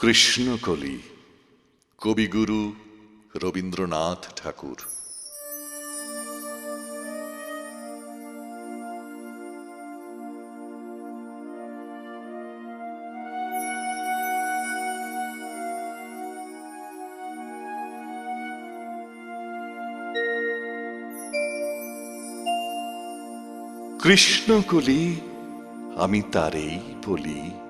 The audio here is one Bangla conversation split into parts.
কৃষ্ণকলি কবিগুরু রবীন্দ্রনাথ ঠাকুর। কৃষ্ণকলি আমি তারেই বলি।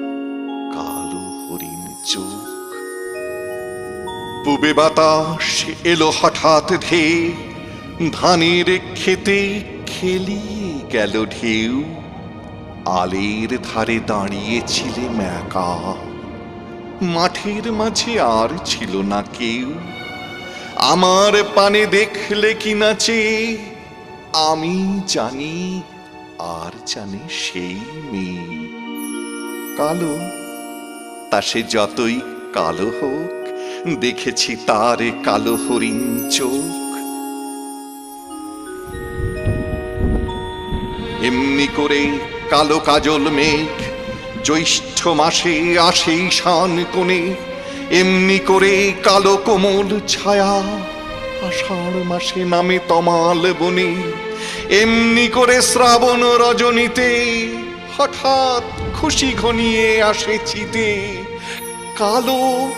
কালো হরিণ চোখ। পুবে বাতাস এলো হঠাৎ ধে ধানের খেতে খেলিয়ে গেল ঢেউ। আলের ধারে দাঁড়িয়েছিলে ম্যাকা। মাঠের মাঝে আর ছিল না কেউ। আমার পানে দেখলে কি নাচে? আমি জানি, আর জানে সেই মেয়ে। কালো তা সে যতই কালো হোক, দেখেছি তার কালো হরিণ চোখ। এমনি করে কালো কাজল মেঘ, জ্যৈষ্ঠ মাসে আসে শান কোণে। এমনি করে কালো কোমল ছায়া আষাঢ় মাসে নামে তমাল বনে। এমনি করে শ্রাবণ রজনীতে হঠাৎ খুশি ঘনিয়ে আসে চিতে। কালো,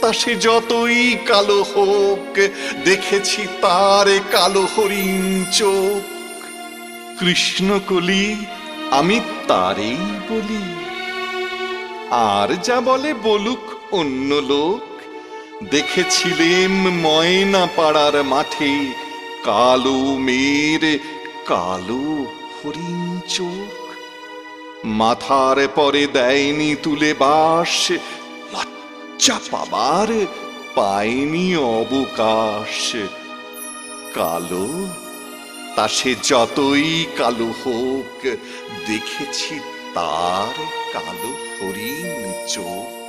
তা সে যতই কালো হোক, দেখেছি তার কালো হরিণ চোখ। কৃষ্ণকলি, আমি তারেই বলি। আর যা বলে বলুক অন্য লোক, দেখেছিলেম ময়না পাড়ার মাঠে কালো মেয়ের কালো হরিণ চোখ। মাথার পরে দেয়নি তুলে বাস, লজ্জা পাবার পায়নি অবকাশ। কালো, তা সে যতই কালো হোক, দেখেছি তার কালো হরিণ চোখ।